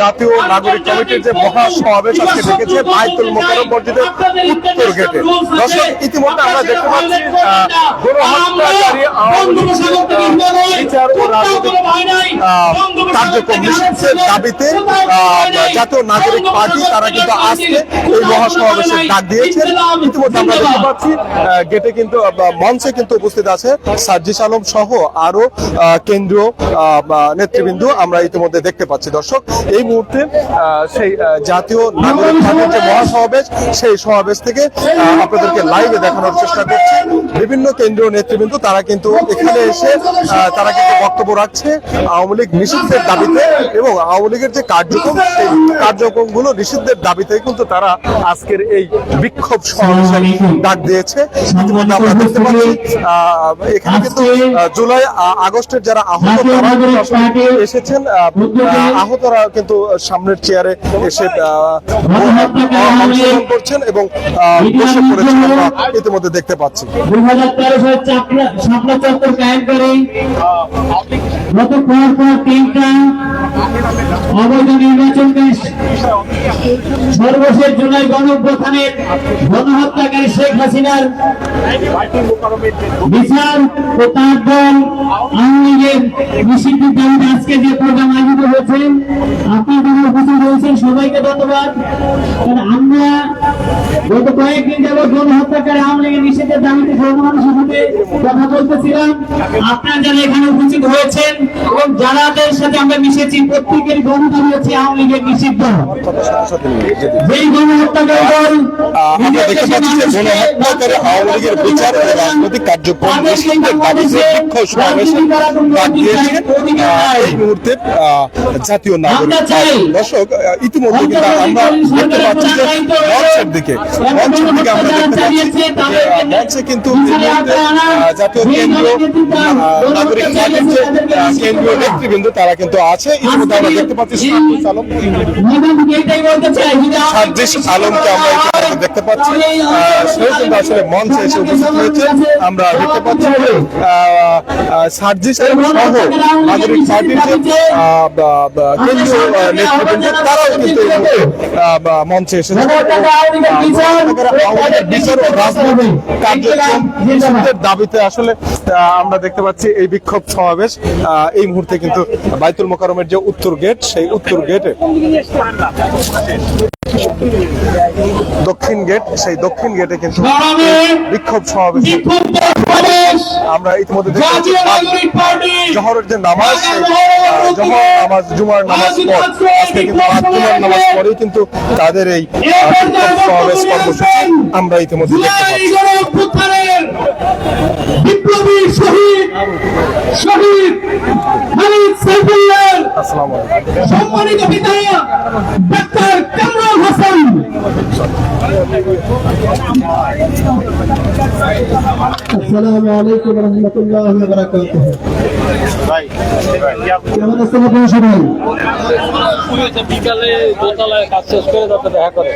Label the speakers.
Speaker 1: জাতীয় নাগরিক কমিটির যে মহা সমাবেশ আজকে ডেকেছে বাইতুল মোকাররম মসজিদের উত্তর গেটে। দর্শক, ইতিমধ্যে আমরা দেখতে পাচ্ছি গণহত্যাকারী বিচার ও কার্যক্রম নিষিদ্ধের দাবিতে জাতীয় নাগরিক পার্টি, তারা কিন্তু আজকে এই মহাসমাবেশের ডাক দিয়েছেন ইতিমধ্যে আমরা দেখতে পাচ্ছি গেটে কিন্তু মঞ্চে কিন্তু উপস্থিত আছে সার্জিস আলম সহ আরও কেন্দ্রীয় নেতৃবৃন্দ আমরা ইতিমধ্যে দেখতে পাচ্ছি। দর্শক, এই মুহূর্তে সেই জাতীয় নাগরিক পার্টির যে মহাসমাবেশ সেই সমাবেশ থেকে আপনাদেরকে লাইভে দেখানোর চেষ্টা করছি। বিভিন্ন কেন্দ্রীয় নেতৃবৃন্দ তারা কিন্তু এখানে এসে তারা কিন্তু বক্তব্য রাখছে আওয়ামী লীগ নিষিদ্ধের দাবিতে এবং আওয়ামী লীগের যে কার্যক্রম সেই কার্যক্রমগুলো নিষিদ্ধের দাবিতে কিন্তু তারা আজকের এই বিক্ষোভ সমাবেশে ডাক দিয়েছে। ইতিমধ্যে আমরা দেখতে পাচ্ছি আহ, এখানে কিন্তু জুলাই আগস্টের যারা আহত তারা এসেছেন আহ, আহ, আহতরা কিন্তু সামনের চেয়ারে এসে করছেন এবং বসে পড়েছেন আমরা ইতিমধ্যে দেখতে পাচ্ছি।
Speaker 2: হাজার তেরো সালে কায়েম করে। গত তিনটা। অবৈধ নির্বাচনকে সর্বশেষ জুলাই গণপ্রথানের গণহত্যাকারী শেখ হাসিনার বিচার ও তার দল আওয়ামী লীগের আজকে যে প্রোগ্রাম আয়োজিত হয়েছে আপনি উপস্থিত হয়েছেন সবাইকে ধন্যবাদ। আমরা গত কয়েকদিন যাবৎ গণহত্যাকারী আওয়ামী লীগের নিষেধের দাবিতে সর্বমানুষের সাথে কথা বলতেছিলাম। আপনারা যারা এখানে উপস্থিত হয়েছেন এবং যারাদের সাথে আমরা মিশেছি প্রত্যেকের গণদাবি হচ্ছে আওয়ামী লীগের নিষিদ্ধ। যেই গণহত্যাকারী দল
Speaker 1: আমরা দেখতে পাচ্ছি যে গণহত্যাকারী আওয়ামী লীগের বিচার ও রাজনৈতিক কার্যক্রম নিষিদ্ধের দাবিতে বিক্ষোভ সমাবেশে ডাক দিয়েছে এই মুহূর্তে জাতীয় নাগরিক দর্শক ইতিমধ্যে কিন্তু আমরা দেখতে পাচ্ছি যে দিকে মঞ্চের দিকে আমরা দেখতে পাচ্ছি। মঞ্চে কিন্তু এই মুহূর্তে আহ, জাতীয় কেন্দ্র নাগরিক যে কেন্দ্রীয় নেতৃবৃন্দ তারা কিন্তু আছে। ইতিমধ্যে আমরা দেখতে পাচ্ছি আলমকে আমরা দেখতে পাচ্ছি। সেও কিন্তু আসলে মঞ্চে এসে উপস্থিত হয়েছে আমরা দেখতে পাচ্ছি যে আহ, আহ, সার্জিস সহ নাগরিক পার্টির যে আহ, বা- বা কেন্দ্রীয় নেতৃবৃন্দ তারাও কিন্তু মঞ্চে এসেছে আমাদের বিচার ও রাজনৈতিক কার্যক্রম দাবিতে আসলে আহ, আমরা দেখতে পাচ্ছি এই বিক্ষোভ সমাবেশ। আহ, এই মুহূর্তে কিন্তু বাইতুল মোকারমের যে উত্তর গেট সেই উত্তর গেটে দক্ষিণ গেট সেই দক্ষিণ গেটে কিন্তু বিক্ষোভ সমাবেশ। আমরা ইতিমধ্যে জহরের যে নামাজ জহর নামাজ জুমার নামাজ পর আজকে কিন্তু জুমার নামাজ পরেই কিন্তু তাদের এই সমাবেশ কর্মসূচি আমরা ইতিমধ্যে দেখতে পাচ্ছি।
Speaker 2: বিপ্লবী শহীদ শহীদ খালিদ সাইফুল্লাহ সম্মানিত পিতা ডাক্তার কামরুল হাসান। আসসালামু আলাইকুম রাহমাতুল্লাহি বারাকাতুহু। কেমন আছেন আপনারা সবাই?
Speaker 3: বিকালে দোতলায় কাজ শেষ করে তারপরে দেখা করে।